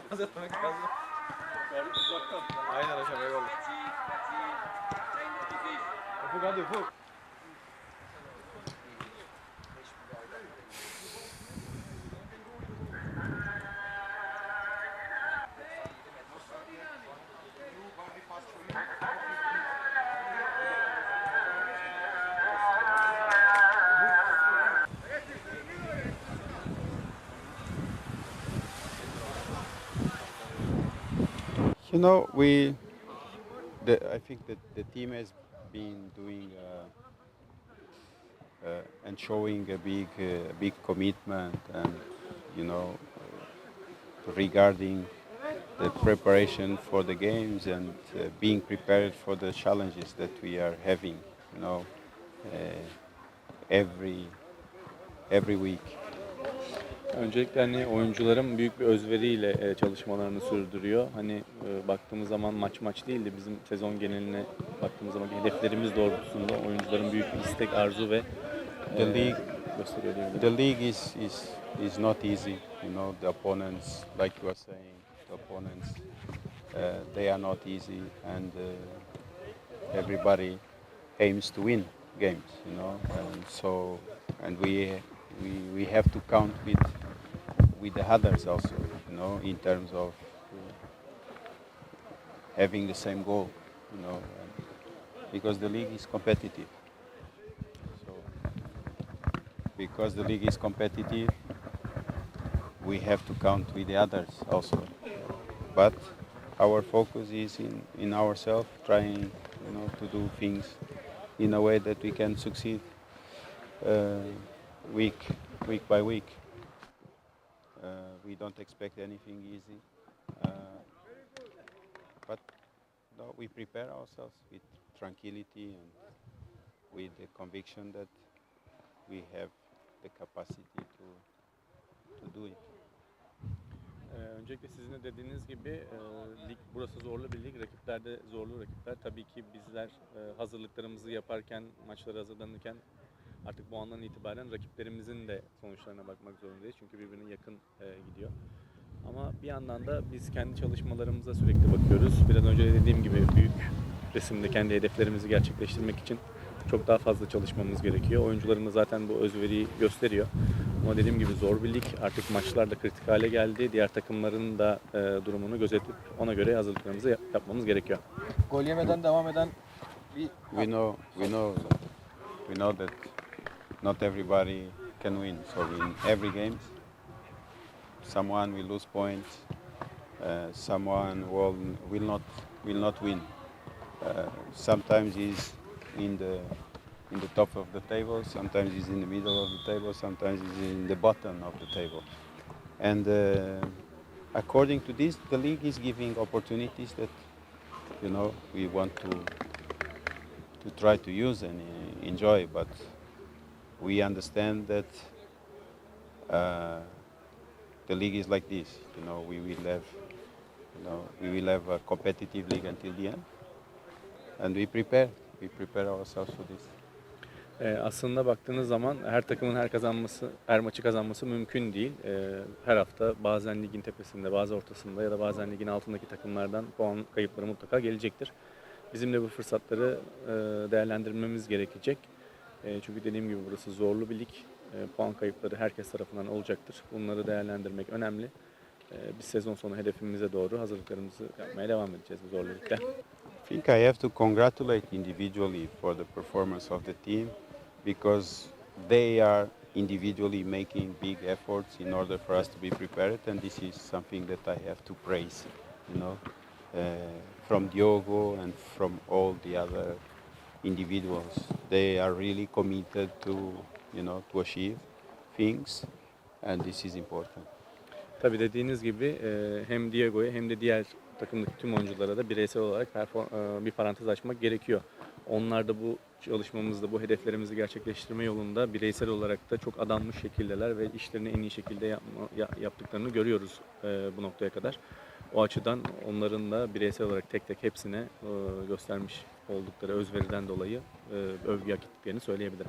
çapraz atmak lazım. Aynen hocam eyvallah. Ufuk hadi Ufuk. You know, we, the, I think that the team has been doing uh, uh, and showing a big, uh, big commitment, and you know, regarding the preparation for the games and uh, being prepared for the challenges that we are having. You know, uh, every every week. Öncelikle hani oyuncularım büyük bir özveriyle e, çalışmalarını sürdürüyor. Hani e, baktığımız zaman maç maç değil de bizim sezon geneline baktığımız zaman hedeflerimiz doğrultusunda oyuncuların büyük bir istek, arzu ve The e, league- gösteriyor diyebilirim. The league is, is, is not easy. You know, the opponents, like you were saying, the opponents, uh, they are not easy, and uh, everybody aims to win games. You know, and so and we we, we have to count with with the others also. You know, in terms of having the same goal. You know, because the league is competitive. So because the league is competitive, we have to count with the others also. But our focus is in, in ourselves, trying you know to do things in a way that we can succeed uh, week week by week. We don't expect anything easy, uh, but no, we prepare ourselves with tranquility and with the conviction that we have the capacity to to do it. Ee, öncelikle sizin de dediğiniz gibi e, lig burası zorlu bir lig. Rakipler de zorlu rakipler. Tabii ki bizler e, hazırlıklarımızı yaparken, maçlara hazırlanırken artık bu andan itibaren rakiplerimizin de sonuçlarına bakmak zorundayız. Çünkü birbirine yakın e, gidiyor. Ama bir yandan da biz kendi çalışmalarımıza sürekli bakıyoruz. Biraz önce de dediğim gibi büyük resimde kendi hedeflerimizi gerçekleştirmek için çok daha fazla çalışmamız gerekiyor. Oyuncularımız zaten bu özveriyi gösteriyor. Ama dediğim gibi zor bir lig. Artık maçlar da kritik hale geldi. Diğer takımların da e, durumunu gözetip ona göre hazırlıklarımızı yap- yapmamız gerekiyor. Gol yemeden devam eden bir We know we know we know that not everybody can win. So in every game, someone will lose points. Uh, someone will will not will not win. Uh, sometimes he's in the in the top of the table. Sometimes he's in the middle of the table. Sometimes he's in the bottom of the table. And uh, according to this, the league is giving opportunities that you know we want to to try to use and uh, enjoy, but we understand that uh, the league is like this. You know, we will have, you know, we will have a competitive league until the end, and we prepare. We prepare ourselves for this. E, aslında baktığınız zaman her takımın her kazanması, her maçı kazanması mümkün değil. E, her hafta bazen ligin tepesinde, bazı ortasında ya da bazen ligin altındaki takımlardan puan kayıpları mutlaka gelecektir. Bizim de bu fırsatları e, değerlendirmemiz gerekecek. E, çünkü dediğim gibi burası zorlu bir lig. E, puan kayıpları herkes tarafından olacaktır. Bunları değerlendirmek önemli. E, biz sezon sonu hedefimize doğru hazırlıklarımızı yapmaya devam edeceğiz bu zorlu ligde. I think I have to congratulate individually for the performance of the team because they are individually making big efforts in order for us to be prepared, and this is something that I have to praise. You know, uh, from Diogo and from all the other individuals, they are really committed to you know to achieve things, and this is important. Tabii dediğiniz gibi e, hem Diego'ya hem de diğer takımdaki tüm oyunculara da bireysel olarak e, bir parantez açmak gerekiyor. Onlar da bu çalışmamızda, bu hedeflerimizi gerçekleştirme yolunda bireysel olarak da çok adanmış şekildeler ve işlerini en iyi şekilde yapma, ya- yaptıklarını görüyoruz e, bu noktaya kadar. O açıdan onların da bireysel olarak tek tek hepsine göstermiş oldukları özveriden dolayı e, övgü hak ettiklerini söyleyebilirim.